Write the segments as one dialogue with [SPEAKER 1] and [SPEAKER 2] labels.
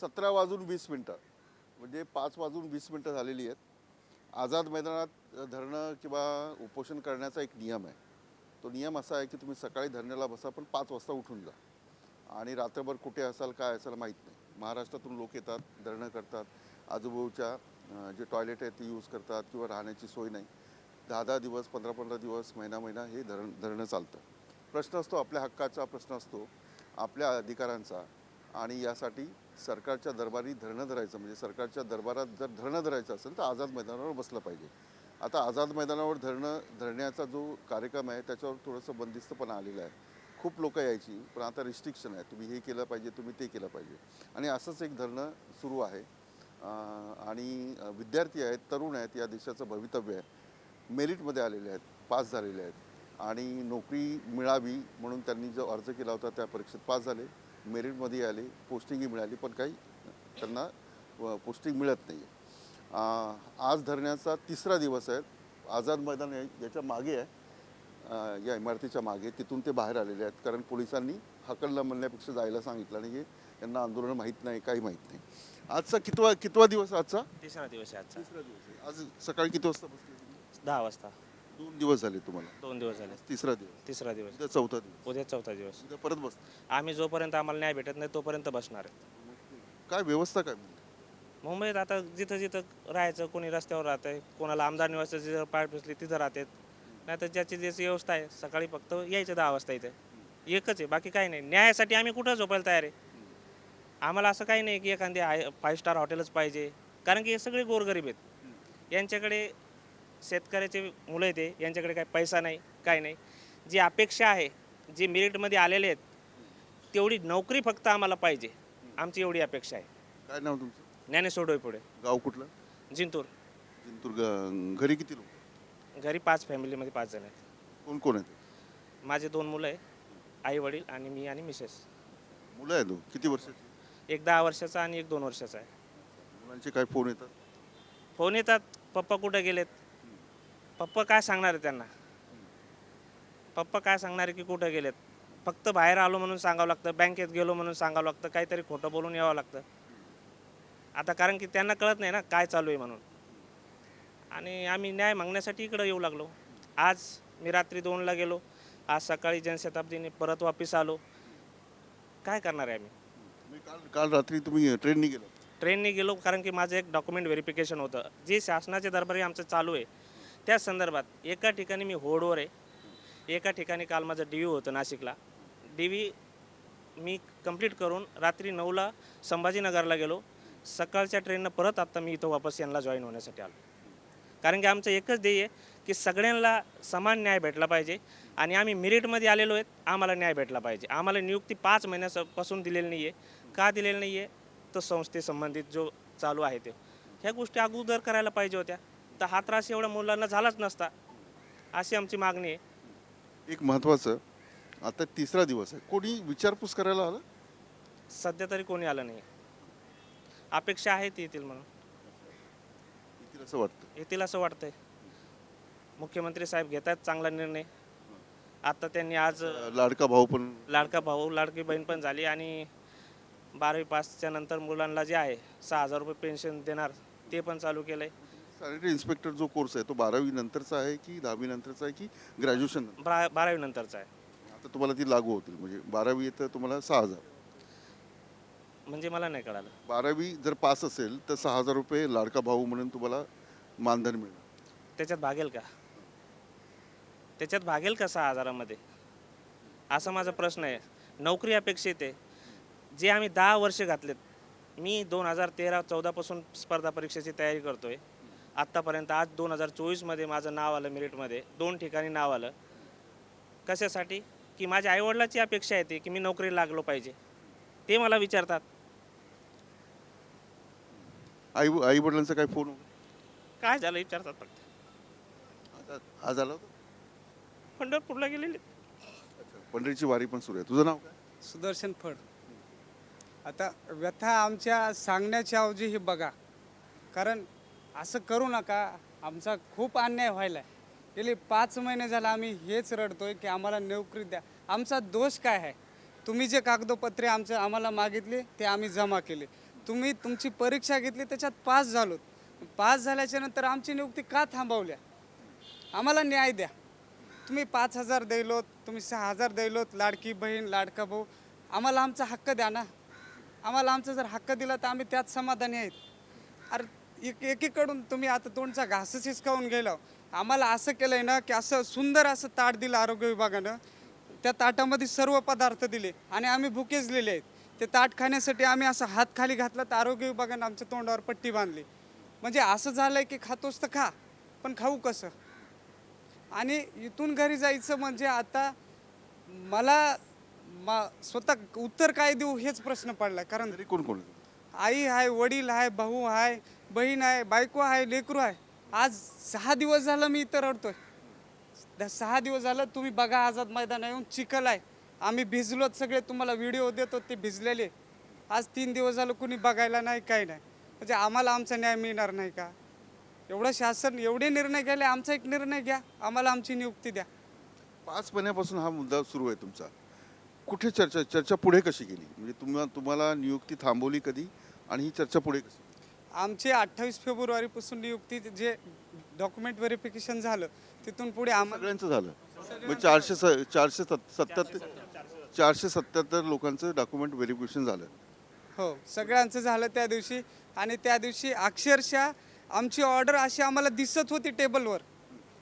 [SPEAKER 1] सतरा वाजून वीस मिनटं. म्हणजे पाच वाजून वीस मिनटं झालेली आहेत. आझाद मैदानात धरणं किंवा उपोषण करण्याचा एक नियम आहे. तो नियम असा आहे की तुम्ही सकाळी धरण्याला बसा पण पाच वाजता उठून जा. आणि रात्रभर कुठे असाल काय असाल माहीत नाही. महाराष्ट्रातून लोक येतात धरणं करतात. आजूबाजूच्या जे टॉयलेट आहेत ते यूज करतात किंवा राहण्याची सोय नाही. दहा दहा दिवस पंधरा पंधरा दिवस महिना महिना हे धरण धरणं चालतं. प्रश्न असतो आपल्या हक्काचा प्रश्न असतो आपल्या अधिकारांचा. आणि यासाठी सरकारच्या दरबारी धरणं धरायचं म्हणजे सरकारच्या दरबारात जर धरणं धरायचं असेल तर आझाद मैदानावर बसलं पाहिजे. आता आझाद मैदानावर धरणं धरण्याचा जो कार्यक्रम आहे त्याच्यावर थोडंसं बंदिस्तपणा आलेलं आहे. खूप लोक यायची पण आता रिस्ट्रिक्शन आहे. तुम्ही हे केलं पाहिजे तुम्ही ते केलं पाहिजे. आणि असंच एक धरणं सुरू आहे. आणि विद्यार्थी आहेत तरुण आहेत या देशाचं भवितव्य आहे. मेरिटमध्ये आलेले आहेत पास झालेले आहेत. आणि नोकरी मिळावी म्हणून त्यांनी जो अर्ज केला होता त्या परीक्षेत पास झाले. मेरिटमध्ये आले पोस्टिंगही मिळाली पण काही त्यांना पोस्टिंग मिळत नाही आज धरण्याचा तिसरा दिवस आहे. आझाद मैदान याच्या मागे आहे. या इमारतीच्या मागे तिथून ते बाहेर आलेले आहेत. कारण पोलिसांनी हकलला म्हणण्यापेक्षा जायला सांगितलं आणि हे यांना आंदोलन माहीत नाही काही माहीत नाही. आजचा कितवा कितवा दिवस आजचा?
[SPEAKER 2] तिसरा दिवस आहे आजचा.
[SPEAKER 1] तिसरा दिवस आहे. आज सकाळी किती वाजता बसले?
[SPEAKER 2] दहा वाजता.
[SPEAKER 1] दोन दिवस झाले तुम्हाला?
[SPEAKER 2] दोन दिवस झाले.
[SPEAKER 1] तिसरा दिवस.
[SPEAKER 2] तिसरा दिवस.
[SPEAKER 1] उद्या चौथा दिवस.
[SPEAKER 2] उद्या चौथा दिवस.
[SPEAKER 1] उद्या परत बस.
[SPEAKER 2] आम्ही जोपर्यंत आम्हाला न्याय भेटत नाही तोपर्यंत बसणार आहे.
[SPEAKER 1] काय व्यवस्था काय म्हणते?
[SPEAKER 2] मुंबईत आता जिथं जिथं राहायचं कोणी रस्त्यावर राहतंय कोणाला आमदार निवास जिथं पाय बसली तिथं राहतात. नाही तर ज्याची ज्याची व्यवस्था आहे सकाळी फक्त यायचं दहा वाजता इथे. एकच आहे बाकी काही नाही. न्यायासाठी आम्ही कुठं झोपायला तयार आहे? आम्हाला असं काही नाही की एखादी फाईव्ह स्टार हॉटेलच पाहिजे. कारण की हे सगळे गोरगरीब आहेत. यांच्याकडे शेतकऱ्याचे मुलं येते यांच्याकडे काही पैसा नाही काय नाही. जी अपेक्षा आहे जे मेरिटमध्ये आलेले आहेत तेवढी नोकरी फक्त आम्हाला पाहिजे. आमची एवढी अपेक्षा आहे.
[SPEAKER 1] काय नाव तुमचं?
[SPEAKER 2] ज्ञानेश्वर डोईपुढे
[SPEAKER 1] गाव कुठलं?
[SPEAKER 2] जिंतूर.
[SPEAKER 1] जिंतूर ग- घरी किती लोक
[SPEAKER 2] घरी पाच फॅमिलीमध्ये पाच जण आहेत.
[SPEAKER 1] कोण कोण आहेत?
[SPEAKER 2] माझे दोन मुलं आहे आई वडील आणि मी आणि मिसेस.
[SPEAKER 1] मुलं आहेत हो. किती वर्षाची?
[SPEAKER 2] एक दहा वर्षाचा आणि एक दोन वर्षाचा आहे.
[SPEAKER 1] मुलांचे काय फोन येतात?
[SPEAKER 2] फोन येतात पप्पा कुठे गेलेत? पप्पा काय सांगणार आहे त्यांना? पप्पा काय सांगणार आहे की कुठं गेलेत? फक्त बाहेर आलो म्हणून सांगावं लागतं बँकेत गेलो म्हणून सांगावं लागतं काहीतरी खोटं बोलून यावं लागतं. आता कारण की त्यांना कळत नाही ना काय चालू आहे म्हणून. आणि आम्ही न्याय मागण्यासाठी इकडं येऊ लागलो. आज मी रात्री दोनला गेलो. आज सकाळी जनशताब्दीने परत वापस आलो. काय करणार आहे आम्ही?
[SPEAKER 1] काल काल रात्री तुम्ही ट्रेननी गेला.
[SPEAKER 2] ट्रेनने गेलो कारण की माझं एक डॉक्युमेंट व्हेरिफिकेशन होतं. जे शासनाचे दरबारी आमचं चालू आहे त्या संदर्भात एका ठिकाणी मी होडवर आहे. एका ठिकाणी काल माझं डी व्ही होतं नाशिकला. डी व्ही मी कंप्लीट करून रात्री नऊला संभाजीनगरला गेलो. सकाळच्या ट्रेननं परत आत्ता मी इथं वापस यांना जॉईन होण्यासाठी आलो. कारण की आमचं एकच ध्येय आहे की सगळ्यांना समान न्याय भेटला पाहिजे आणि आम्ही मिरिटमध्ये आलेलो आहेत आम्हाला न्याय भेटला पाहिजे. आम्हाला नियुक्ती पाच महिन्यापासून दिलेली नाही आहे. का दिलेली नाही आहे? तर संस्थेसंबंधित जो चालू आहे ते. ह्या गोष्टी अगोदर करायला पाहिजे होत्या. तर हा त्रास एवढ्या मुलांना झालाच नसता अशी आमची मागणी आहे.
[SPEAKER 1] एक महत्त्वाचं आता तिसरा दिवस आहे. कोणी विचारपूस करायला आलं?
[SPEAKER 2] सध्या तरी कोणी आलं नाही. अपेक्षा आहे ती येतील म्हणून.
[SPEAKER 1] येतील असं वाटतं?
[SPEAKER 2] येतील असं वाटतंय. मुख्यमंत्री साहेब घेत आहेत चांगला निर्णय. आता त्यांनी आज
[SPEAKER 1] लाडका भाऊ पण
[SPEAKER 2] लाडका भाऊ लाडकी बहीण पण झाली आणि बारावी पासच्या नंतर मुलांना जे आहे सहा हजार रुपये पेन्शन देणार ते पण चालू केलं आहे
[SPEAKER 1] सॅनिटरी इन्स्पेक्टर जो कोर्स आहे तो बारावी नंतरचा आहे की दहावी नंतरचा आहे की ग्रॅज्युएशन
[SPEAKER 2] बारा बारावी नंतरचा आहे.
[SPEAKER 1] आता तुम्हाला ती लागू होतील म्हणजे बारावी येतं तुम्हाला सहा हजार.
[SPEAKER 2] म्हणजे मला नाही कळालं.
[SPEAKER 1] बारावी जर पास असेल तर सहा हजार रुपये लाडका भाऊ म्हणून तुम्हाला मानधन मिळणार.
[SPEAKER 2] त्याच्यात भागेल का? त्याच्यात भागेल का सहा हजारामध्ये? असा माझा प्रश्न आहे. नोकरी अपेक्षित आहे. जे आम्ही दहा वर्ष घातलेत मी दोन हजार तेरा चौदापासून स्पर्धा परीक्षेची तयारी करतो आहे आत्तापर्यंत आज दोन हजार चोवीसमध्ये माझं नाव आलं मेरिटमध्ये. दोन ठिकाणी नाव आलं. कशासाठी? की माझ्या आईवडिलाची अपेक्षा येते की मी नोकरीला लागलो पाहिजे. ते मला विचारतात.
[SPEAKER 1] आई आई वडिलांचा काय फोन
[SPEAKER 2] काय झालं? विचारतात फक्त.
[SPEAKER 1] आज आज आला होता?
[SPEAKER 2] पंढरपूरला गेलेले.
[SPEAKER 1] पंढरीची वारी पण सुरू आहे. तुझं नाव काय?
[SPEAKER 3] सुदर्शन फड. आता व्यथा आमच्या सांगण्याच्या ऐवजी ही बघा. कारण असं करू नका. आमचा खूप अन्याय व्हायला आहे गेले पाच महिने झाला आम्ही हेच रडतोय की आम्हाला नोकरी द्या. आमचा दोष काय आहे? तुम्ही जे कागदोपत्रे आमचं आम्हाला मागितले ते आम्ही जमा केले. तुम्ही तुमची परीक्षा घेतली त्याच्यात पास झालो. पास झाल्याच्यानंतर आमची नियुक्ती का थांबवल्या? आम्हाला न्याय द्या. तुम्ही पाच हजार द्यायलोत तुम्ही सहा हजार द्यायलोत लाडकी बहीण लाडका भाऊ. आम्हाला आमचा हक्क द्या ना. आम्हाला आमचा जर हक्क दिला तर आम्ही त्यात समाधानी आहेत. अरे एक एकीकडून तुम्ही आता तोंडचा घासच हिसकावून गेला आम्हाला असं केलं आहे ना की असं सुंदर असं ताट दिलं आरोग्य विभागानं. त्या ताटामध्ये सर्व पदार्थ दिले आणि आम्ही भुकेजलेले आहेत. ते ताट खाण्यासाठी आम्ही असं हात खाली घातला तर आरोग्य विभागानं आमच्या तोंडावर पट्टी बांधली. म्हणजे असं झालंय की खातोस तर खा पण खाऊ कसं? आणि इथून घरी जायचं म्हणजे आता मला मा स्वतः उत्तर काय देऊ हेच प्रश्न पडला. कारण
[SPEAKER 1] कोण कोण?
[SPEAKER 3] आई आहे वडील आहे भाऊ आहे बहीण आहे बायको आहे लेकरू आहे. आज सहा दिवस झालं मी इथं रडतोय. द- सहा दिवस झालं तुम्ही बघा आझाद मैदान येऊन चिखल आहे. आम्ही भिजलोत सगळे तुम्हाला व्हिडिओ देतो ते भिजलेले. आज तीन दिवस झालं कुणी बघायला नाही काही नाही. म्हणजे आम्हाला आमचा न्याय मिळणार नाही का? एवढं शासन एवढे निर्णय घ्यायला आमचा एक निर्णय घ्या. आम्हाला आमची नियुक्ती द्या.
[SPEAKER 1] पाच महिन्यापासून हा मुद्दा सुरू आहे तुमचा. कुठे चर्चा चर्चा पुढे कशी गेली? म्हणजे तुम्हाला तुम्हाला नियुक्ती थांबवली कधी? आणि ही चर्चा पुढे कशी?
[SPEAKER 3] आमचे अठ्ठावीस फेब्रुवारीपासून नियुक्ती जे डॉक्युमेंट व्हेरिफिकेशन झालं तिथून पुढे आम्हाला
[SPEAKER 1] सगळ्यांचं झालं. मग चारशे स- चारशे सत- सत्याहत्तर चारशे सत्याहत्तर लोकांचं डॉक्युमेंट व्हेरिफिकेशन झालं.
[SPEAKER 3] हो सगळ्यांचं झालं त्या दिवशी. आणि त्या दिवशी अक्षरशः आमची ऑर्डर अशी आम्हाला दिसत होती टेबलवर.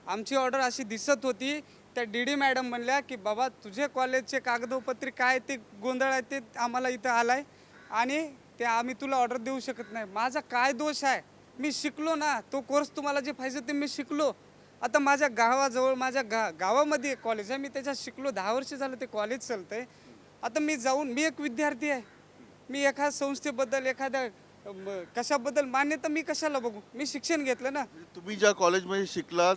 [SPEAKER 3] आमची ऑर्डर अशी दिसत होती. त्या डी डी मॅडम म्हणल्या की बाबा तुझे कॉलेजचे कागदोपत्री काय ते गोंधळ आहे ते आम्हाला इथं आलाय. आणि ते आम्ही तुला ऑर्डर देऊ शकत नाही. माझा काय दोष आहे? मी शिकलो ना तो कोर्स तुम्हाला जे पाहिजे ते मी शिकलो. आता माझ्या गावाजवळ माझ्या गा गावामध्ये एक कॉलेज आहे. मी त्याच्यात शिकलो. दहा वर्ष झालं ते कॉलेज चालतंय. आता मी जाऊन मी एक विद्यार्थी आहे. मी एखाद्या संस्थेबद्दल एखाद्या कशाबद्दल मान्यता मी कशाला बघू? मी शिक्षण घेतलं ना.
[SPEAKER 1] म्हणजे तुम्ही ज्या कॉलेजमध्ये शिकलात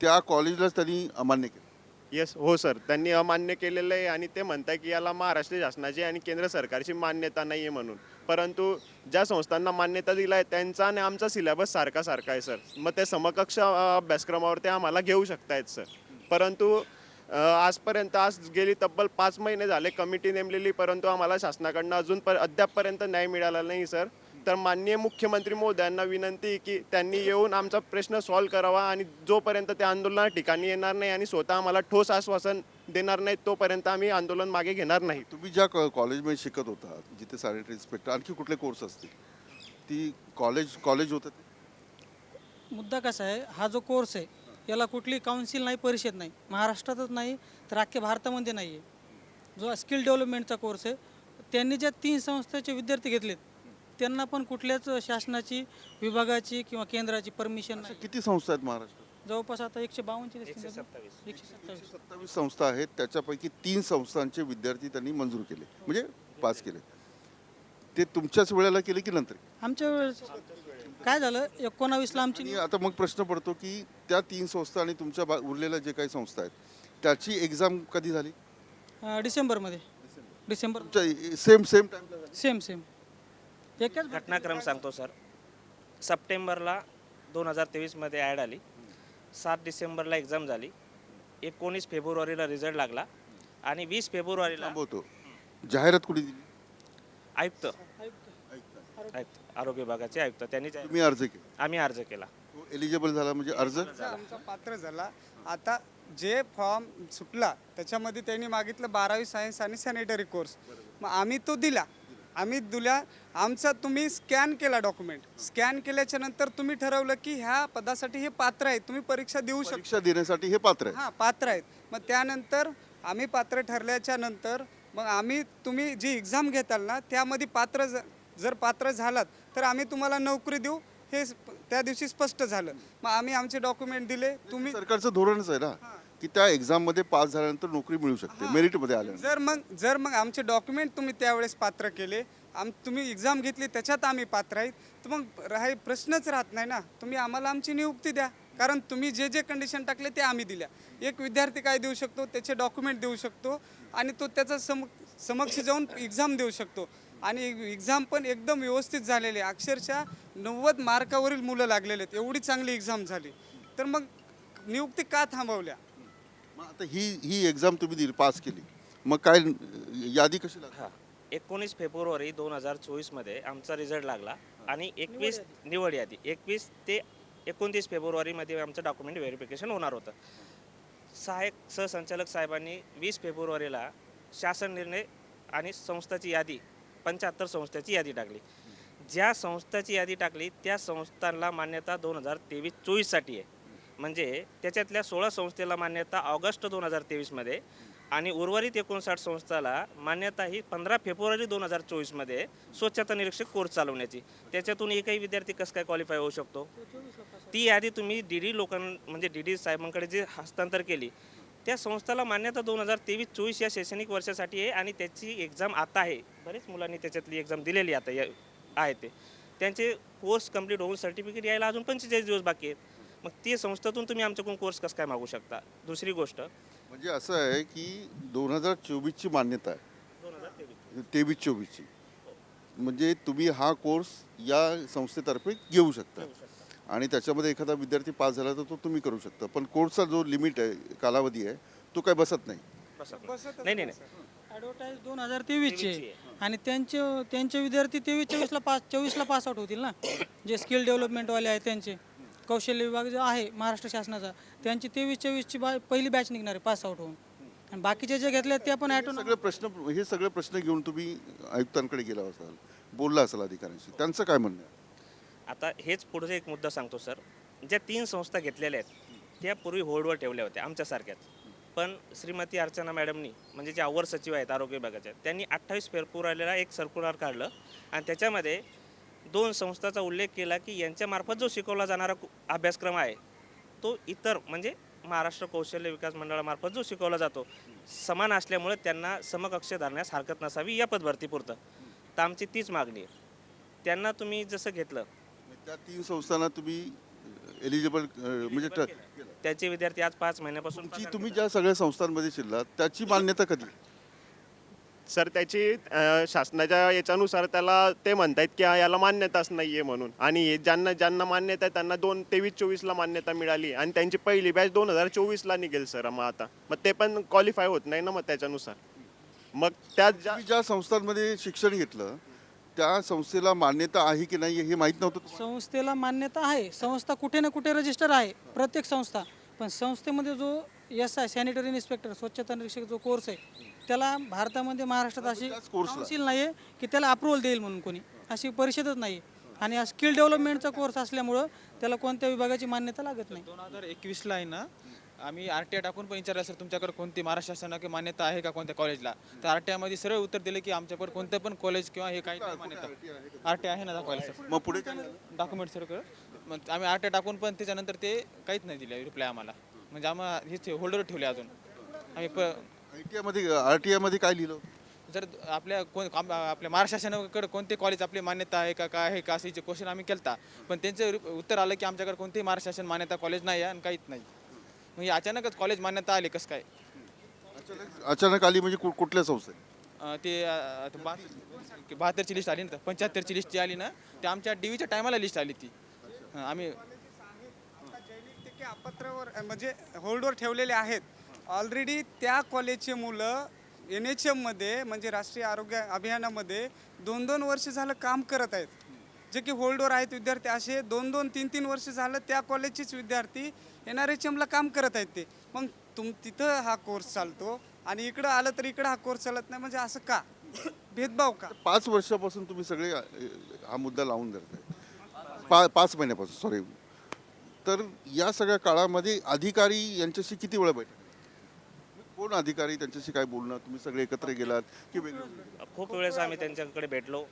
[SPEAKER 1] त्या कॉलेजलाच त्यांनी अमान्य केलं.
[SPEAKER 4] येस हो सर त्यांनी अमान्य केलेलं आहे आणि ते म्हणताय की याला महाराष्ट्र शासनाची आणि केंद्र सरकारची मान्यता नाही आहे म्हणून. परंतु ज्या संस्थांना मान्यता दिला आहे त्यांचा आणि आमचा सिलेबस सारखा सारखा आहे सर मग ते समकक्ष अभ्यासक्रमावर ते आम्हाला घेऊ शकतायत सर परंतु आजपर्यंत आज गेली तब्बल पाच महिने झाले कमिटी नेमलेली परंतु आम्हाला शासनाकडनं अजून पर अद्यापपर्यंत न्याय मिळाला नाही सर तर माननीय मुख्यमंत्री महोदयांना विनंती आहे की त्यांनी येऊन आमचा प्रश्न सॉल्व्ह करावा आणि जोपर्यंत ते आंदोलना ठिकाणी येणार नाही आणि स्वतः आम्हाला ठोस आश्वासन देणार नाहीत तोपर्यंत आम्ही आंदोलन मागे घेणार नाही.
[SPEAKER 1] तुम्ही ज्या कॉ- कॉलेजमध्ये शिकत होता जिथे सॅनिटरी इन्स्पेक्टर आणखी कुठले कोर्स असतील? ती कॉलेज कॉलेज होतं ते?
[SPEAKER 5] मुद्दा कसा आहे हा जो कोर्स आहे याला कुठली काउन्सिल नाही परिषद नाही महाराष्ट्रातच नाही तर अख्ख्या भारतामध्ये नाही आहे जो स्किल डेव्हलपमेंटचा कोर्स आहे त्यांनी ज्या तीन संस्थेचे विद्यार्थी घेतलेत त्यांना पण कुठल्याच शासनाची विभागाची किंवा केंद्राची परमिशन
[SPEAKER 1] अशा
[SPEAKER 5] नाही.
[SPEAKER 1] किती संस्था आहेत महाराष्ट्रात?
[SPEAKER 5] जवळपास आता एकशे बावन्नचे
[SPEAKER 2] एकशे सत्तावीस.
[SPEAKER 5] एकशे सत्तावीस.
[SPEAKER 1] सत्तावीस संस्था आहेत त्याच्यापैकी तीन संस्थांचे विद्यार्थी त्यांनी मंजूर केले म्हणजे पास केले. ते तुमच्याच वेळेला केले की नंतर?
[SPEAKER 5] आमच्या वेळेस. काय झालं? एकोणावीसला आमची
[SPEAKER 1] आणि आता मग प्रश्न पडतो की त्या तीन संस्था आणि तुमच्या बा- उरलेल्या जे काही संस्था आहेत त्याची एक्झाम कधी झाली?
[SPEAKER 5] अं, डिसेंबरमध्ये. डिसेंबर.
[SPEAKER 1] तुमच्या सेम सेम टाइमला झाली.
[SPEAKER 5] Same same. एकाच
[SPEAKER 2] घटनाक्रम सांगतो सर. सप्टेंबरला दोन हजार तेवीसमध्ये ॲड आली. सात डिसेंबरला एक्झाम झाली. एकोणीस फेब्रुवारीला रिझल्ट लागला आणि वीस फेब्रुवारीला
[SPEAKER 1] थांबवतो. जाहिरात कुठे दिली?
[SPEAKER 2] आयुक्त. आयुक्त. आरोग्य. विभागाचे आयुक्त. त्यांनी त्या-
[SPEAKER 1] तुम्ही अर्ज केला.
[SPEAKER 2] आम्ही अर्ज केला.
[SPEAKER 1] तो एलिजिबल झाला म्हणजे अर्ज?
[SPEAKER 3] आमचा पात्र झाला. आता जे फॉर्म सुटला त्याच्यामध्ये त्यांनी मागितलं बारावी सायन्स आणि सॅनिटरी कोर्स. मग आम्ही तो दिला. आम्ही दिला आमचा तुम्ही स्कॅन केला डॉक्युमेंट. स्कॅन केल्याच्यानंतर तुम्ही ठरवलं की ह्या पदासाठी हे पात्र आहे तुम्ही परीक्षा देऊ शकता.
[SPEAKER 1] परीक्षा देण्यासाठी हे पात्र आहे
[SPEAKER 3] हां पात्र आहेत. मग त्यानंतर आम्ही पात्र ठरल्याच्या नंतर मग आम्ही तुम्ही जी एक्झाम घेताल ना त्यामध्ये पात्र ज- जर पात्र झालात तर आम्ही तुम्हाला नोकरी देऊ. हे स्प- त्या दिवशी स्पष्ट झालं. मग आम्ही आमचे डॉक्युमेंट दिले. तुम्ही
[SPEAKER 1] सरकारचं धोरणच आहे ना. की त्या एक्झाममध्ये पास झाल्यानंतर नोकरी मिळू शकते मेरिटमध्ये आल्यानंतर.
[SPEAKER 3] जर मग जर मग आमचे डॉक्युमेंट तुम्ही त्यावेळेस पात्र केले आम तुम्ही एक्झाम घेतली त्याच्यात आम्ही पात्र आहेत तर मग राही प्रश्नच राहत नाही ना. तुम्ही आम्हाला आमची नियुक्ती द्या कारण तुम्ही जे जे कंडिशन टाकले ते आम्ही दिल्या. एक विद्यार्थी काय देऊ शकतो? त्याचे डॉक्युमेंट देऊ शकतो आणि तो त्याचा सम समक्ष जाऊन एक्झाम देऊ शकतो. आणि एक्झाम पण एकदम व्यवस्थित झालेली. आहे अक्षरशः नव्वद मार्कावरील मुलं लागलेले आहेत. एवढी चांगली एक्झाम झाली. तर मग नियुक्ती का थांबवल्या?
[SPEAKER 1] मग आता ही ही एक्झाम तुम्ही दिली पास केली. मग काय यादी कशी लागली?
[SPEAKER 2] हां. एकोणीस फेब्रुवारी दोन हजार चोवीसमध्ये आमचा रिझल्ट लागला. आणि एकवीस निवड यादी. एकवीस ते एकोणतीस फेब्रुवारीमध्ये आमचं डॉक्युमेंट व्हेरिफिकेशन होणार होतं. सहाय्यक सहसंचालक साहेबांनी वीस फेब्रुवारीला शासन निर्णय आणि संस्थाची यादी पंच्याहत्तर संस्थाची यादी टाकली. ज्या संस्थाची यादी टाकली त्या संस्थांना मान्यता दोन हजार तेवीस चोवीससाठी आहे. म्हणजे त्याच्यातल्या सोळा संस्थेला मान्यता ऑगस्ट दोन हजार तेवीसमध्ये आणि उर्वरित एकोणसाठ संस्थाला मान्यता ही पंधरा फेब्रुवारी दोन हजार चोवीसमध्ये स्वच्छता निरीक्षक कोर्स चालवण्याची. त्याच्यातून एकही विद्यार्थी कसं काय क्वालिफाय होऊ शकतो? ती यादी तुम्ही डी डी लोकां म्हणजे डी डी साहेबांकडे जे हस्तांतर केली त्या संस्थेला मान्यता दोन हजार तेवीस चोवीस या शैक्षणिक वर्षासाठी आहे आणि त्याची एक्झाम आता आहे. बरेच मुलांनी त्याच्यातली एक्झाम दिलेली आता या आहे ते. त्यांचे कोर्स कंप्लीट होऊन सर्टिफिकेट यायला अजून पंचेचाळीस दिवस बाकी आहेत. मग ते संस्थेतून तुम्ही आमच्याकडून कोर्स कसं काय मागू शकता? दुसरी गोष्ट.
[SPEAKER 1] म्हणजे असं आहे की दोन हजार चोवीसची मान्यता आहे.
[SPEAKER 2] दोन हजार तेवीस
[SPEAKER 1] तेवीस चोवीसची. म्हणजे तुम्ही हा कोर्स या संस्थेतर्फे घेऊ शकता. आणि त्याच्यामध्ये एखादा विद्यार्थी पास झाला तर तो तुम्ही करू शकता. पण कोर्सचा जो लिमिट आहे कालावधी आहे तो काय बसत नाही.
[SPEAKER 2] बसत नाही. नाही नाही
[SPEAKER 5] ॲडव्हर्टाईज दोन हजार तेवीसचे. आणि त्यांचे त्यांचे विद्यार्थी तेवीस चोवीसला पास चोवीसला पास आउट होतील ना? जे स्किल डेव्हलपमेंटवाले आहेत त्यांचे. कौशल्य विभाग जो आहे महाराष्ट्र शासनाचा त्यांची तेवीस चोवीसची बा पहिली बॅच निघणार आहे पास आउट होऊन. आणि बाकीचे जे घेतले ते पण
[SPEAKER 1] हे
[SPEAKER 5] ॲटो
[SPEAKER 1] सगळे प्रश्न हे सगळे प्रश्न घेऊन तुम्ही आयुक्तांकडे गेला असाल बोलला असाल अधिकाऱ्यांशी. त्यांचं काय म्हणणं आहे?
[SPEAKER 2] आता हेच पुढचा एक मुद्दा सांगतो सर. ज्या तीन संस्था घेतलेल्या आहेत त्या पूर्वी होल्डवर ठेवल्या होत्या आमच्यासारख्याच. पण श्रीमती अर्चना मॅडमनी म्हणजे जे अवर सचिव आहेत आरोग्य विभागाच्या त्यांनी अठ्ठावीस फेब्रुवारीला एक सर्क्युलर काढलं. आणि त्याच्यामध्ये दोन संस्थाचा उल्लेख केला की यांच्यामार्फत जो शिकवला जाणारा अभ्यासक्रम आहे तो इतर म्हणजे महाराष्ट्र कौशल्य विकास मंडळामार्फत जो शिकवला जातो समान असल्यामुळे त्यांना समकक्ष धरण्यास हरकत नसावी या पदभरतीपुरतं तर आमची तीच मागणी आहे. त्यांना तुम्ही जसं घेतलं.
[SPEAKER 1] त्या तीन संस्थांना तुम्ही एलिजिबल म्हणजे
[SPEAKER 2] त्याचे विद्यार्थी आज पाच महिन्यापासून
[SPEAKER 1] तुम्ही ज्या सगळ्या संस्थांमध्ये शिरलात त्याची मान्यता कधी?
[SPEAKER 4] सर त्याची शासनाच्या याच्यानुसार त्याला ते म्हणतायत की याला मान्यताच नाही आहे म्हणून. आणि हे ज्यांना ज्यांना मान्यता आहे त्यांना दोन तेवीस चोवीसला मान्यता मिळाली आणि त्यांची पहिली बॅच दोन हजार चोवीसला निघेल सर मग आता. मग ते पण क्वालिफाय होत नाही ना मग त्याच्यानुसार. मग त्यात ज्या
[SPEAKER 1] ज्या संस्थांमध्ये शिक्षण घेतलं त्या संस्थेला मान्यता आहे की नाही हे माहीत नव्हतं तुम्हाला?
[SPEAKER 5] संस्थेला मान्यता आहे. संस्था कुठे ना कुठे रजिस्टर आहे प्रत्येक संस्था. पण संस्थेमध्ये जो एस आय सॅनिटरी इन्स्पेक्टर स्वच्छता निरीक्षक जो कोर्स आहे त्याला भारतामध्ये महाराष्ट्रात अशी
[SPEAKER 1] त्याच.
[SPEAKER 5] काउन्सिल नाही आहे की त्याला अप्रुव्हल देईल म्हणून कोणी. अशी परिषदच नाही आणि हा स्किल डेव्हलपमेंटचा कोर्स असल्यामुळं त्याला कोणत्या विभागाची मान्यता लागत नाही.
[SPEAKER 6] दोन हजार एकवीसला आहे ना आम्ही आर टी आय टाकून पण विचारलं सर तुमच्याकडे कोणती महाराष्ट्र शासनाची मान्यता आहे का कोणत्या कॉलेजला तर आर टी आयमध्ये सरळ उत्तर दिलं की आमच्याकडे कोणतं पण कॉलेज किंवा हे काही नाही मान्यता. आर टी आहे ना दाखवायला सर.
[SPEAKER 1] मग पुढे काय झालं?
[SPEAKER 6] डॉक्युमेंट सर मग आम्ही आर टी आय टाकून पण त्याच्यानंतर ते काहीच नाही दिले रिप्लाय आम्हाला. म्हणजे आम्हाला हेच होल्डर ठेवले अजून. आम्ही प
[SPEAKER 1] टी आयमध्ये आर टी आयमध्ये काय लिहिलं?
[SPEAKER 6] जर आपल्या कोण आम- आपल्या महाराष्ट्र शासनाकडे कोणते कॉलेज आपली मान्यता आहे का काय आहे का असे क्वेश्चन आम्ही केलता. पण त्यांचं उत्तर आलं की आमच्याकडे कोणतेही महाराष्ट्र शासन मान्यता कॉलेज नाही आहे आणि काहीच नाही. म्हणजे अचानकच कॉलेज मान्यता आली कसं काय?
[SPEAKER 1] अचानक अचानक आली म्हणजे कु- कुठल्या संस्थेत?
[SPEAKER 6] अं, ते अं, बहात्तरची लिस्ट आली ना पंच्याहत्तरची लिस्ट जी आली ना ते आमच्या डीवीच्या टायमाला लिस्ट आली ती. हं, आम्ही
[SPEAKER 3] जैविक अपत्रावर म्हणजे होल्डवर ठेवलेले आहेत. ऑलरेडी त्या कॉलेजचे मुलं एन एच एममध्ये म्हणजे राष्ट्रीय आरोग्य अभियानामध्ये दोन दोन वर्ष झालं काम करत आहेत. जे की होल्डवर आहेत विद्यार्थी असे दोन दोन तीन तीन वर्ष झालं त्या कॉलेजचेच विद्यार्थी एन आर एच एमला काम करत आहेत ते. मग तुम तिथं हा कोर्स चालतो आणि इकडं आलं तर इकडं हा कोर्स चालत नाही म्हणजे असं का? भेदभाव का?
[SPEAKER 1] पाच वर्षापासून तुम्ही सगळे हा मुद्दा लावून धरताय. पा पाच महिन्यापासून सॉरी तर या सगळ्या काळामध्ये अधिकारी यांच्याशी किती वेळा बैठक कोण अधिकारी त्यांच्याशी काय बोलणं तुम्ही सगळे एकत्र गेलात की वेगळं?
[SPEAKER 2] खूप वेळेस आम्ही त्यांच्याकडे भेटलो.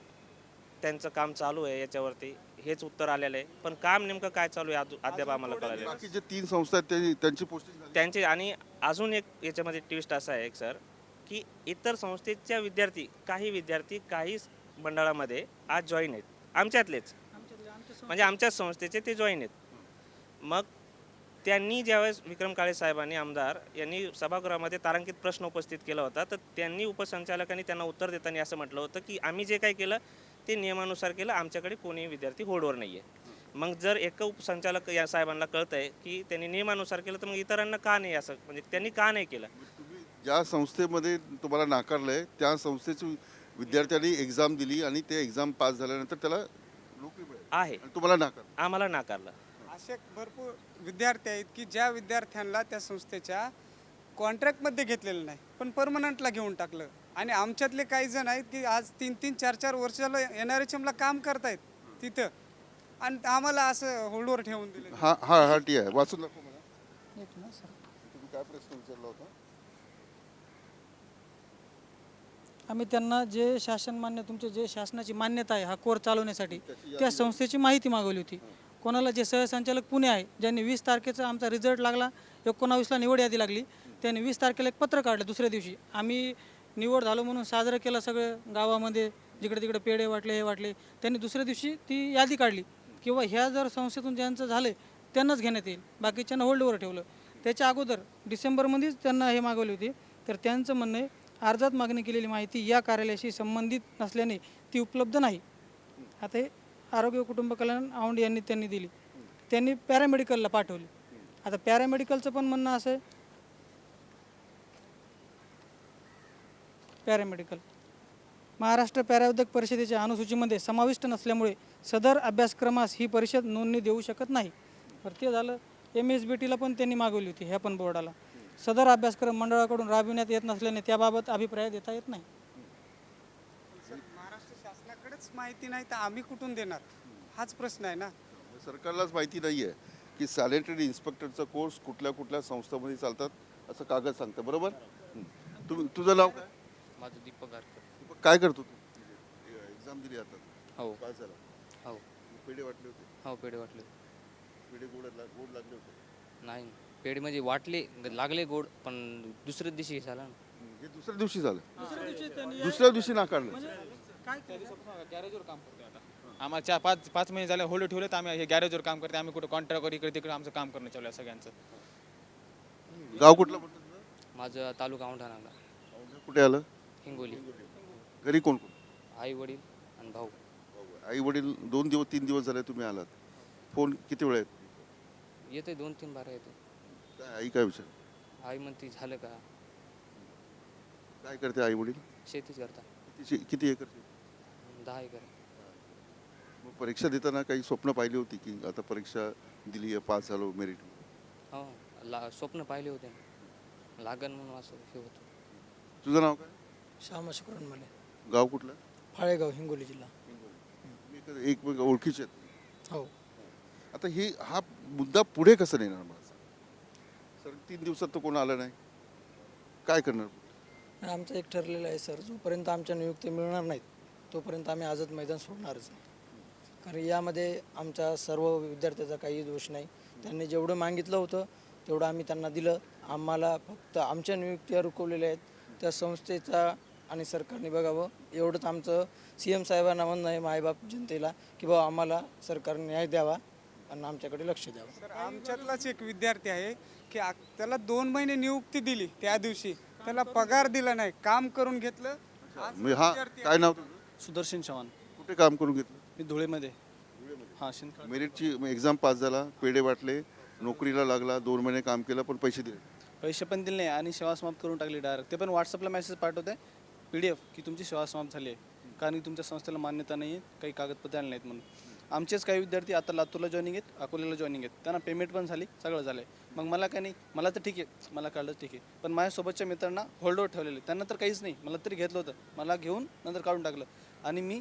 [SPEAKER 2] त्यांचं काम चालू आहे याच्यावरती. हेच उत्तर आलेलं आहे. पण काम नेमकं काय चालू आहे अजून- अद्याप आम्हाला कळालेलं नाही.
[SPEAKER 1] बाकी जे तीन संस्था आहेत ते- त्यांची पोस्टिंग झाली.
[SPEAKER 2] त्यांचे आणि अजून एक याच्यामध्ये ट्विस्ट असा आहे एक सर की इतर संस्थेच्या विद्यार्थी काही विद्यार्थी काही मंडळामध्ये आज जॉईन आहेत. आमच्यातलेच. म्हणजे आमच्याच संस्थेचे ते जॉईन आहेत. मग त्यांनी ज्यावेळेस विक्रम काळे साहेबांनी आमदार यांनी सभागृहामध्ये तारांकित प्रश्न उपस्थित केला होता तर त्यांनी उपसंचालकांनी त्यांना उत्तर देताना असं म्हटलं होतं की आम्ही जे काही केलं ते नियमानुसार केलं आमच्याकडे कोणीही विद्यार्थी होल्डवर नाही आहे मग जर एक उपसंचालक या साहेबांना कळत आहे की त्यांनी नियमानुसार केलं तर मग इतरांना का नाही असं म्हणजे त्यांनी का नाही केलं?
[SPEAKER 1] ज्या संस्थेमध्ये तुम्हाला नाकारलंय त्या संस्थेचे विद्यार्थ्यांनी एक्झाम दिली आणि ते एक्झाम पास झाल्यानंतर त्याला नोकरी मिळेल.
[SPEAKER 2] आहे.
[SPEAKER 1] तुम्हाला नाकार
[SPEAKER 2] आम्हाला नाकारलं.
[SPEAKER 3] असे भरपूर विद्यार्थी आहेत की ज्या विद्यार्थ्यांना त्या संस्थेच्या कॉन्ट्रॅक्टमध्ये घेतलेलं नाही पण परमनंटला घेऊन टाकलं. आणि आमच्यातले काही जण आहेत की आज तीन तीन चार चार वर्षाला एन आर एच एमला काम करतायत तिथं. आणि आम्हाला असं होल्डवर ठेवून दिलं.
[SPEAKER 1] हा हा हा टी आहे. वाचून दाखव मला. तुम्ही काय प्रश्न विचारला होता?
[SPEAKER 5] आम्ही त्यांना जे शासन मान्य तुमचे जे शासनाची मान्यता आहे हा कोर चालवण्यासाठी त्या संस्थेची माहिती मागवली होती. कोणाला जे सहसंचालक पुणे आहे ज्यांनी वीस तारखेचा आमचा रिझल्ट लागला एकोणावीसला निवड यादी लागली त्यांनी वीस तारखेला एक पत्र काढलं दुसऱ्या दिवशी. आम्ही निवड झालो म्हणून साजरं केलं सगळं गावामध्ये जिकडे तिकडे पेढे वाटले हे वाटले. त्यांनी दुसऱ्या दिवशी ती यादी काढली किंवा ह्या जर संस्थेतून ज्यांचं झालं त्यांनाच घेण्यात येईल. बाकीच्यांना होल्डवर ठेवलं. त्याच्या अगोदर डिसेंबरमध्येच त्यांना हे मागवली होती. तर त्यांचं म्हणणं आहे अर्जात मागणी केलेली माहिती या कार्यालयाशी संबंधित नसल्याने ती उपलब्ध नाही. आता हे आरोग्य कुटुंब कल्याण औंड यांनी त्यांनी दिली. त्यांनी पॅरामेडिकलला पाठवली. आता पॅरामेडिकलचं पण म्हणणं असं आहे. पॅरामेडिकल महाराष्ट्र पॅराउद्योग परिषदेच्या अनुसूचीमध्ये समाविष्ट नसल्यामुळे सदर अभ्यासक्रमास ही परिषद नोंदणी देऊ शकत नाही. तर ते झालं. एम एस बी टीला पण त्यांनी मागवली होती ह्या पण बोर्डाला सदर अभ्यासक्रम मंडळाकडून राबविण्यात येत नसल्याने त्याबाबत अभिप्राय देता येत नाही
[SPEAKER 3] महाराष्ट्र शासनाकडेच माहिती नाही तर आम्ही कुठून देणार? हाच प्रश्न आहे ना.
[SPEAKER 1] सरकारलाच माहिती नाही आहे की सॅनिटरी इन्स्पेक्टरचा कोर्स कुठल्या कुठल्या संस्थांमध्ये चालतात असं कागद सांगतं बरोबर. तुम्ही तुझं नाव काय?
[SPEAKER 7] माझं दीपक गारकर.
[SPEAKER 1] काय करतो तू? एक्झाम दिली आता.
[SPEAKER 7] हो.
[SPEAKER 1] पास झाला.
[SPEAKER 7] हो.
[SPEAKER 1] पेढे वाटले होते?
[SPEAKER 7] हो पेढे वाटले.
[SPEAKER 1] पेढे गोड लाग- गोड लागले होते.
[SPEAKER 7] नाही पेढे म्हणजे वाटले लागले गोड पण दुसऱ्याच दिवशी झाला ना.
[SPEAKER 1] हं. हे दुसऱ्या दिवशी झालं. दुसऱ्या दिवशी नाकारलं.
[SPEAKER 6] गॅरेजवर काम करतोय आता. आम्हाला चार पाच पाच महिने झाले होल्ड ठेवले तर आम्ही हे गॅरेजवर काम करते आम्ही कुठं कॉन्ट्रॅक्टवर इकडे तिकडे आमचं काम करणं चालू आहे सगळ्यांचं.
[SPEAKER 1] गाव कुठलं तुझं?
[SPEAKER 7] माझं तालुका औंढा नागला
[SPEAKER 1] कुठे आलं?
[SPEAKER 7] हिंगोली.
[SPEAKER 1] घरी कोण कोण?
[SPEAKER 7] आई वडील आणि भाऊ.
[SPEAKER 1] आई वडील दोन दिवस तीन दिवस झाले तुम्ही आलात. फोन किती वेळ आहेत?
[SPEAKER 7] येते दोन तीन बारा येते
[SPEAKER 1] काय आई काय विचार?
[SPEAKER 7] आई म्हणते झालं का?
[SPEAKER 1] काय करते आई वडील?
[SPEAKER 7] शेतीच करता.
[SPEAKER 1] किती किती एकर शेती?
[SPEAKER 7] दहा एकर
[SPEAKER 1] मग परीक्षा देताना काही स्वप्न पाहिली होती की आता परीक्षा दिली आहे पास झालो मेरिट
[SPEAKER 7] हो ला स्वप्न पाहिले होते. ना लागन म्हणून असं हे होतं.
[SPEAKER 1] तुझं नाव काय?
[SPEAKER 5] श्यामा शुक्रांमले
[SPEAKER 1] गाव कुठलं?
[SPEAKER 5] फाळेगाव हिंगोली जिल्हा.
[SPEAKER 1] तुम्ही एक- एकमेक ओळखीचे आहेत.
[SPEAKER 5] हो.
[SPEAKER 1] आता हे हा मुद्दा पुढे कसं नेणार मला सांग? सर तीन दिवसात तर कोण आलं नाही. काय करणार?
[SPEAKER 8] आमचं एक ठरलेलं आहे सर. जोपर्यंत आमच्या नियुक्ती मिळणार नाहीत तोपर्यंत आम्ही आझाद मैदान सोडणारच नाही. कारण यामध्ये आमच्या सर्व विद्यार्थ्याचा काही दोष नाही. त्यांनी जेवढं मागितलं होतं तेवढं आम्ही त्यांना दिलं. आम्हाला फक्त आमच्या नियुक्त्या रुकवलेल्या आहेत. त्या संस्थेचा आणि सरकारने बघावं. एवढंच आमचं सी एम साहेबांना म्हणणं आहे मायबाप जनतेला की बाबा आम्हाला सरकारने न्याय द्यावा आणि आमच्याकडे लक्ष द्यावं.
[SPEAKER 3] तर आमच्यातलाच एक विद्यार्थी आहे की आ- त्याला दोन महिने नियुक्ती दिली त्या दिवशी. त्याला पगार दिला नाही. काम करून घेतलं. आज
[SPEAKER 1] हा
[SPEAKER 3] विद्यार्थी
[SPEAKER 1] काय नाव तुझं?
[SPEAKER 9] सुदर्शन चव्हाण.
[SPEAKER 1] कुठे काम करून घेतलं?
[SPEAKER 9] मी धुळेमध्ये. हां शिंदखेडा.
[SPEAKER 1] मेरिटची एक्झाम पास झाला पेढे वाटले नोकरीला लागला दोन महिने काम केलं पण पैसे दिले.
[SPEAKER 9] पैसे पण दिले नाही आणि सेवा समाप्त करून टाकली डायरेक्ट ते पण व्हॉट्सअपला मेसेज पाठवत. पी डी एफ की तुमची सेवा समाप्त झाली आहे. कारण की तुमच्या संस्थेला मान्यता नाही आहे काही कागदपत्र आले नाहीत म्हणून. आमचेच काही विद्यार्थी आता लातूरला जॉईनिंग आहेत अकोल्याला जॉईनिंग आहेत. त्यांना पेमेंट पण झाली सगळं झालं आहे मग मला काय नाही मला तर ठीक आहे मला काढलं ठीक आहे. पण माझ्यासोबतच्या मित्रांना होल्डवर ठेवलेले त्यांना तर काहीच नाही मला तरी घेतलं होतं. मला घेऊन नंतर काढून टाकलं. आणि मी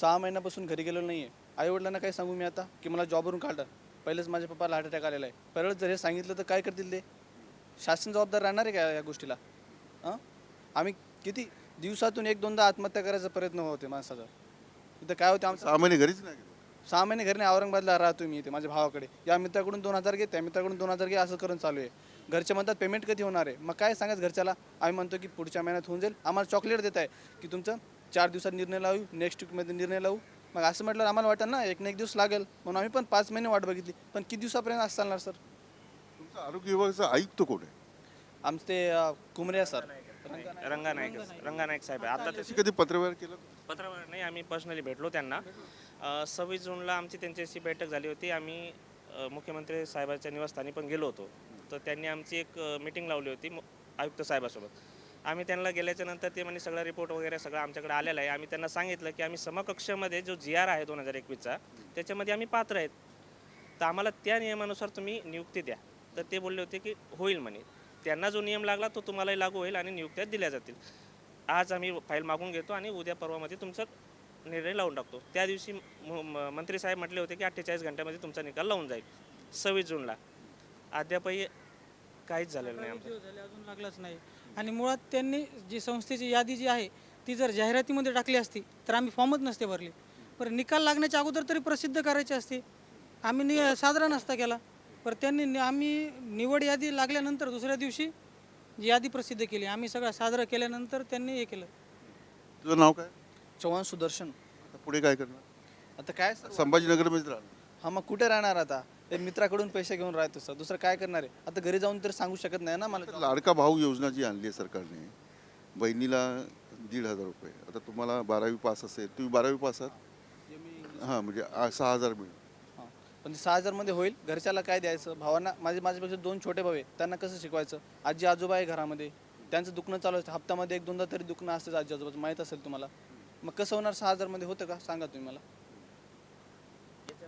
[SPEAKER 9] सहा महिन्यापासून घरी गेलेलो नाही आहे आईवडिलांना काय सांगू मी आता? की मला जॉबवरून काढलं. पहिलेच माझ्या पप्पाला हार्ट अटॅक आलेला आहे. परत जर हे सांगितलं तर काय करतील ते? शासन जबाबदार राहणार आहे का या गोष्टीला? हां आम्ही किती दिवसातून एक दोनदा आत्महत्या करायचा प्रयत्न होते माणसाचा. इथं काय होते आमचं?
[SPEAKER 1] सहा महिने घरीच नाही गेलो.
[SPEAKER 9] सहा महिने घरी नाही. औरंगाबादला राहतो मी इथे माझ्या भावाकडे. या मित्राकडून दोन हजार घे त्या मित्राकडून दोन हजार घे असं करून चालू आहे. घरचे म्हणतात पेमेंट कधी होणार आहे? मग काय सांगायचं घरच्याला? आम्ही म्हणतो की पुढच्या महिन्यात होऊन जाईल. आम्हाला चॉकलेट देत आहे की तुमचं चार दिवसात निर्णय लावू नेक्स्ट वीकमध्ये निर्णय लावू. मग असं म्हटलं आम्हाला वाटतं ना एक ना एक दिवस लागेल. म्हणून आम्ही पण पाच महिने वाट बघितली. पण किती दिवसापर्यंत असं चालणार सर?
[SPEAKER 1] तुमचा आरोग्य विभागाचा आयुक्त कोण आहे?
[SPEAKER 9] आमचे ते अं, कुमरे सर.
[SPEAKER 2] रंगानायक रंगानायक साहेब आहे आता
[SPEAKER 1] त्याची कधी पत्रव्यवहार केलं?
[SPEAKER 2] पत्र नाही आम्ही पर्सनली भेटलो त्यांना. सव्वीस जूनला आमची त्यांच्याशी बैठक झाली होती. आम्ही अ, मुख्यमंत्री साहेबांच्या निवासस्थानी पण गेलो होतो. तर त्यांनी आमची एक मीटिंग लावली होती मु- आयुक्त साहेबासोबत. आम्ही त्यांना गेल्याच्यानंतर ते म्हणे सगळं रिपोर्ट वगैरे सगळं आमच्याकडे आलेला आहे. आम्ही त्यांना सांगितलं की आम्ही समकक्षमध्ये जो जी आर आहे दोन हजार एकवीसचा त्याच्यामध्ये आम्ही पात्र आहेत. तर आम्हाला त्या नियमानुसार तुम्ही नियुक्ती द्या. तर ते बोलले होते की होईल म्हणे. त्यांना जो नियम लागला तो तुम्हालाही लागू होईल आणि नियुक्त्या दिल्या जातील. आज आम्ही फाईल मागून घेतो आणि उद्या परवामध्ये तुमचा निर्णय लावून टाकतो. त्या दिवशी म- म- मंत्री साहेब म्हटले होते की अठ्ठेचाळीस घंट्यामध्ये तुमचा निकाल लावून जाईल. सव्वीस जूनला. अद्यापही काहीच झालेलं नाही आमचं.
[SPEAKER 5] लागलाच नाही. आणि मुळात त्यांनी जी संस्थेची यादी जी आहे ती जर जाहिरातीमध्ये टाकली असती तर आम्ही फॉर्मच नसते भरले. पण निकाल लागण्याच्या अगोदर तरी प्रसिद्ध करायची असते. आम्ही नि साजरा नसता केला. पण त्यांनी नि- आम्ही निवड यादी लागल्यानंतर दुसऱ्या दिवशी जी यादी प्रसिद्ध केली. आम्ही सगळं साजरं केल्यानंतर त्यांनी हे केलं.
[SPEAKER 1] तुझं नाव काय?
[SPEAKER 9] चव्हाण सुदर्शन.
[SPEAKER 1] आता पुढे काय करणार?
[SPEAKER 9] आता काय सर?
[SPEAKER 1] संभाजीनगरमध्येच राहणार.
[SPEAKER 9] हा मग कुठे राहणार आता? ते मित्राकडून पैसे घेऊन राहतो सर दुसरं काय करणार आहे? आता घरी जाऊन तर सांगू शकत नाही ना मला.
[SPEAKER 1] लाडका भाऊ योजना जी आणली आहे सरकारने बहिणीला दीड हजार रुपये. आता तुम्हाला बारावी पास असेल तुम्ही बारावी पास आहात? हां म्हणजे आ- सहा हजार मिळेल.
[SPEAKER 9] हां. पण ते सहा हजारमध्ये होईल. घरच्याला काय द्यायचं? भावांना माझे माझ्यापेक्षा दोन छोटे भाऊ आहे त्यांना कसं शिकवायचं? आजी आजोबा आहे घरामध्ये. त्यांचं दुखणं चालू असतं. हप्त्यामध्ये एक दोनदा तरी दुखणं असतं आजी आजोबाचं. माहीत असेल तुम्हाला. मग कसं होणार सहा हजारमध्ये? होतं का? सांगा तुम्ही मला.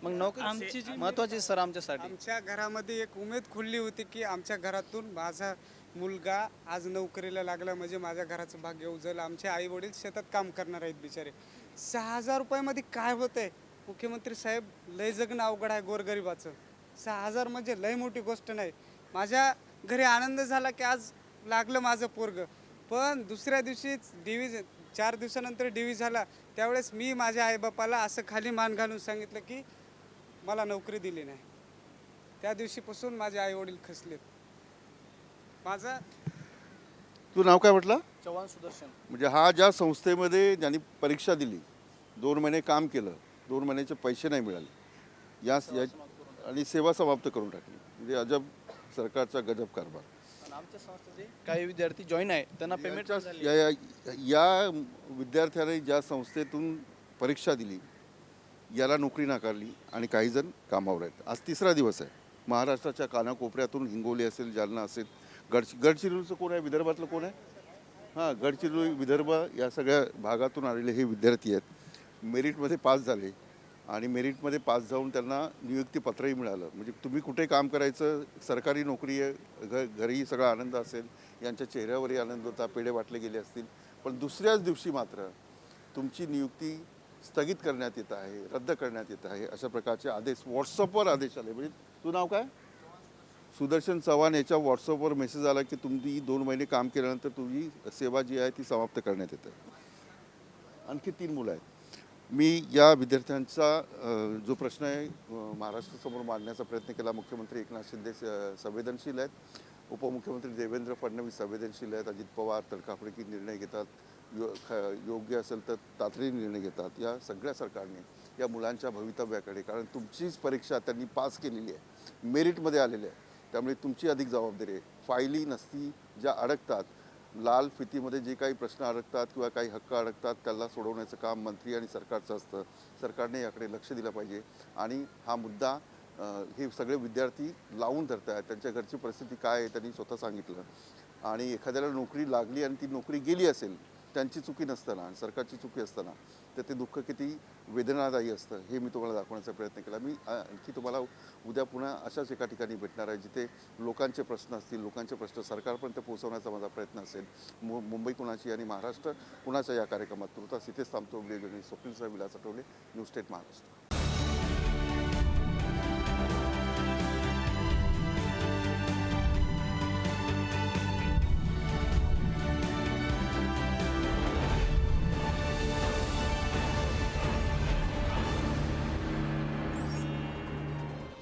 [SPEAKER 9] मग नोकरी
[SPEAKER 5] आमची जी
[SPEAKER 9] महत्वाची सर आमच्यासाठी.
[SPEAKER 3] आमच्या घरामध्ये एक उमेद खुलली होती की आमच्या घरातून माझा मुलगा आज नोकरीला लागला म्हणजे माझ्या घराचं भाग्य उजळलं. आमचे आई वडील शेतात काम करणार आहेत बिचारे. सहा हजार रुपयामध्ये काय होतंय? मुख्यमंत्री साहेब लय जगणं अवघड आहे गोरगरिबाचं. सहा हजार म्हणजे लय मोठी गोष्ट नाही. माझ्या घरी आनंद झाला की आज लागलं माझं पोरग. पण दुसऱ्या दिवशीच डिव्ही चार दिवसानंतर डिव्ही झाला. त्यावेळेस मी माझ्या आईबापाला असं खाली मान घालून सांगितलं की मला नोकरी दिली नाही. त्या दिवशीपासून माझे आई वडील खचलेत. माझा
[SPEAKER 1] तू नाव काय म्हटलं?
[SPEAKER 9] चव्हाण सुदर्शन.
[SPEAKER 1] म्हणजे हा ज्या संस्थेमध्ये ज्यांनी परीक्षा दिली दोन महिने काम केलं दोन महिन्याचे पैसे नाही मिळाले या या- आणि सेवा समाप्त करून टाकली. म्हणजे अजब सरकारचा गजब कारभार.
[SPEAKER 9] आणि आमच्या संस्थेचे काही विद्यार्थी जॉईन आहे त्यांना पेमेंट
[SPEAKER 1] या- या विद्यार्थ्याने ज्या संस्थेतून परीक्षा दिली याला नोकरी नाकारली आणि काही जण कामावर आहेत. आज तिसरा दिवस आहे. महाराष्ट्राच्या कानाकोपऱ्यातून हिंगोली असेल जालना असेल गडचि गडचिरोलीचं कोण आहे? विदर्भातलं कोण आहे? हां गडचिरोली विदर्भ या सगळ्या भागातून आलेले हे विद्यार्थी आहेत. मेरिटमध्ये पास झाले आणि मेरिटमध्ये पास जाऊन त्यांना नियुक्तीपत्रही मिळालं. म्हणजे तुम्ही कुठे काम करायचं? सरकारी नोकरी आहे घ घरी सगळा आनंद असेल यांच्या चेहऱ्यावरही आनंद होता पेढे वाटले गेले असतील. पण दुसऱ्याच दिवशी मात्र तुमची नियुक्ती स्थगित करण्यात येत आहे रद्द करण्यात येत आहे अशा प्रकारचे आदेश व्हॉट्सअपवर आदेश आले. म्हणजे तू नाव काय? सुदर्शन चव्हाण याच्या व्हॉट्सअपवर मेसेज आला की तुम्ही दोन महिने काम केल्यानंतर तुझी सेवा जी आहे ती समाप्त करण्यात येते. आणखी तीन मुलं आहेत. मी या विद्यार्थ्यांचा जो प्रश्न आहे महाराष्ट्रासमोर मांडण्याचा प्रयत्न केला. मुख्यमंत्री एकनाथ शिंदे संवेदनशील आहेत. उपमुख्यमंत्री देवेंद्र फडणवीस संवेदनशील आहेत. अजित पवार तडकाफडकी निर्णय घेतात. यो ख योग्य असेल तर तातडीने निर्णय घेतात या सगळ्या सरकारने या मुलांच्या भवितव्याकडे. कारण तुमचीच परीक्षा त्यांनी पास केलेली आहे मेरिटमध्ये आलेली आहे. त्यामुळे तुमची अधिक जबाबदारी आहे. फायली नसती ज्या अडकतात लाल फितीमध्ये जे काही प्रश्न अडकतात किंवा काही हक्क अडकतात त्याला सोडवण्याचं काम मंत्री आणि सरकारचं असतं. सरकारने याकडे लक्ष दिलं पाहिजे. आणि हा मुद्दा हे सगळे विद्यार्थी लावून धरत आहेत त्यांच्या घरची परिस्थिती काय आहे त्यांनी स्वतः सांगितलं. आणि एखाद्याला नोकरी लागली आणि ती नोकरी गेली असेल त्यांची चुकी नसताना आणि सरकारची चुकी असताना तर ते दुःख किती वेदनादायी असतं हे मी तुम्हाला दाखवण्याचा प्रयत्न केला. मी आणखी तुम्हाला उद्या पुन्हा अशाच एका ठिकाणी भेटणार आहे जिथे लोकांचे प्रश्न असतील लोकांचे प्रश्न सरकारपर्यंत पोहोचवण्याचा माझा प्रयत्न असेल. मु मुंबई कुणाची आणि महाराष्ट्र कुणाच्या या कार्यक्रमात? तुर्तास इथेच थांबतो ब्लेज आणि स्वप्नील साहेब विलास आठवले न्यूज स्टेट महाराष्ट्र.